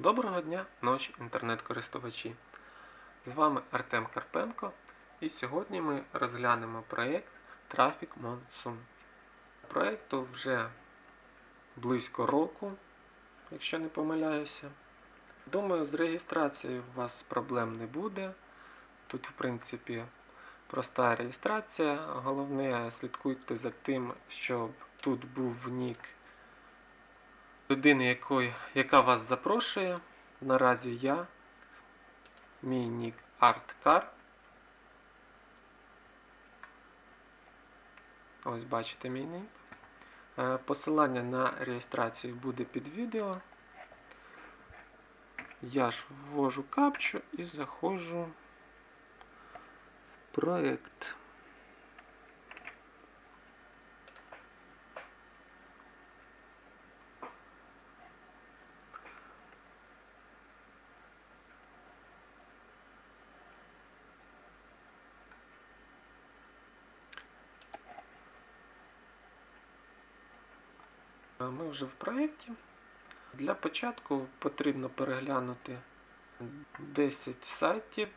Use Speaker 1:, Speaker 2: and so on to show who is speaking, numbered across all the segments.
Speaker 1: Доброго дня, ночі, інтернет-користувачі! З вами Артем Карпенко і сьогодні ми розглянемо проєкт Traffic Monsoon. Проєкту вже близько року, якщо не помиляюся. Думаю, з реєстрацією у вас проблем не буде. Тут, в принципі, проста реєстрація. Головне, слідкуйте за тим, щоб тут був нік людини, якої, яка вас запрошує. Наразі я, мій нік ArtCar. Ось бачите мій нік. Е, Посилання на реєстрацію буде під відео. Я ж ввожу капчу і заходжу в проект. Ми вже в проєкті. Для початку потрібно переглянути 10 сайтів.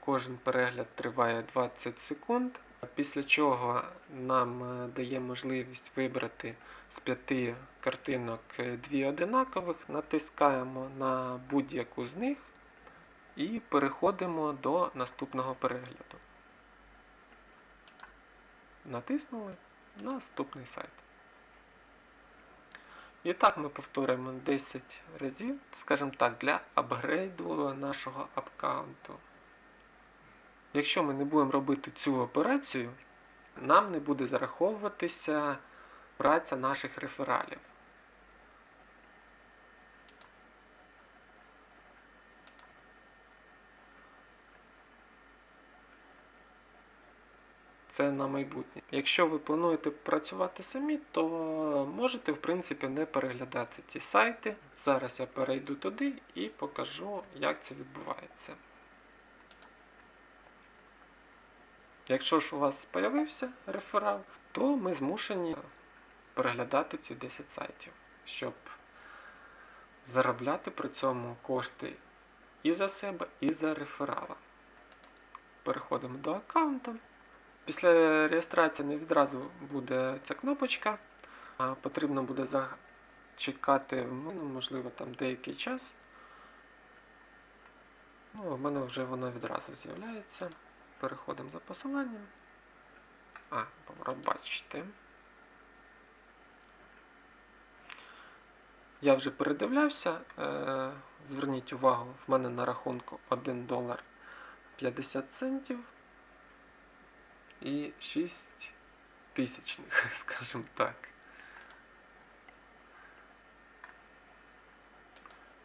Speaker 1: Кожен перегляд триває 20 секунд. Після чого нам е, дає можливість вибрати з п'яти картинок е, дві одинакових, натискаємо на будь-яку з них і переходимо до наступного перегляду. Натиснули наступний сайт. І так ми повторимо 10 разів, скажімо так, для апгрейду нашого аккаунту. Якщо ми не будемо робити цю операцію, нам не буде зараховуватися праця наших рефералів. Це на майбутнє. Якщо ви плануєте працювати самі, то можете в принципі не переглядати ці сайти. Зараз я перейду туди і покажу, як це відбувається. Якщо ж у вас з'явився реферал, то ми змушені переглядати ці 10 сайтів, щоб заробляти при цьому кошти і за себе, і за реферала. Переходимо до аккаунту. Після реєстрації не відразу буде ця кнопочка. Потрібно буде зачекати, ну, можливо, там деякий час. Ну, У мене вже воно відразу з'являється. Переходимо за посиланням. А, бачите. Я вже передивлявся. Е, зверніть увагу, в мене на рахунку 1 долар 50 центів і 6 тисячних, скажімо так.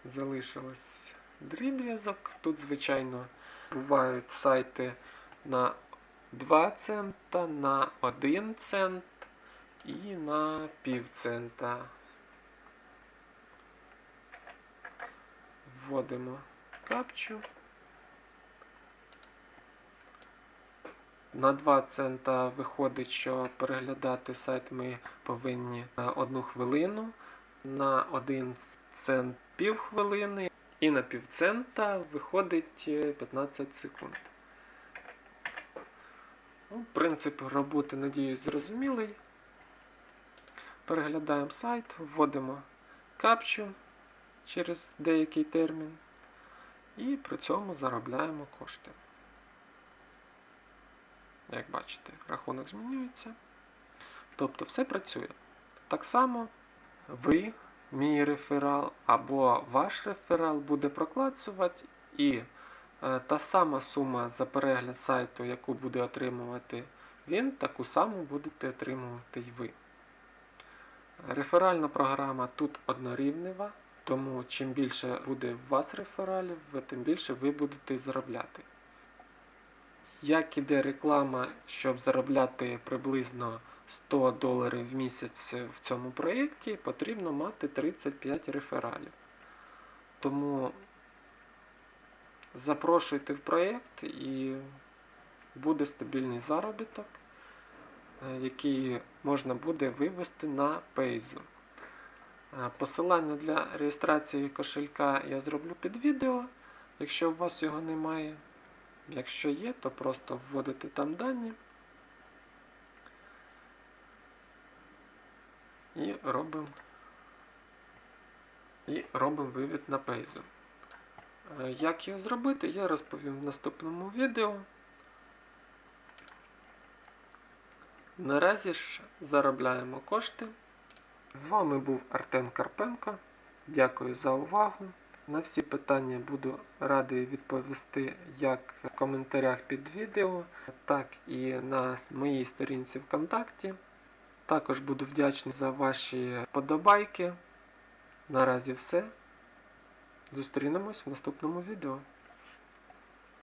Speaker 1: Залишилось дріб'язок. Тут, звичайно, бувають сайти на 2 цента, на 1 цент і на пів цента. Вводимо капчу. На 2 цента виходить, що переглядати сайт ми повинні 1 хвилину, на 1 цент пів хвилини і на півцента виходить 15 секунд. Ну, Принцип роботи, надіюсь, зрозумілий. Переглядаємо сайт, вводимо капчу через деякий термін і при цьому заробляємо кошти. Як бачите, рахунок змінюється. Тобто все працює. Так само ви, мій реферал або ваш реферал буде проклацувати і е, та сама сума за перегляд сайту, яку буде отримувати він, таку саму будете отримувати й ви. Реферальна програма тут однорівнева, тому чим більше буде у вас рефералів, тим більше ви будете заробляти. Як іде реклама, щоб заробляти приблизно 100 доларів в місяць в цьому проєкті, потрібно мати 35 рефералів. Тому запрошуйте в проєкт і буде стабільний заробіток, який можна буде вивести на пейзу. Е, Посилання для реєстрації кошелька я зроблю під відео, якщо у вас його немає. Якщо є, то просто вводите там дані і робимо і робимо вивід на Payzone. Е, Як його зробити, я розповім в наступному відео. Наразі ж заробляємо кошти. З вами був Артем Карпенко. Дякую за увагу. На всі питання буду радий відповісти як в коментарях під відео, так і на моїй сторінці ВКонтакті. Також буду вдячний за ваші вподобайки. Наразі все. Зустрінемось в наступному відео.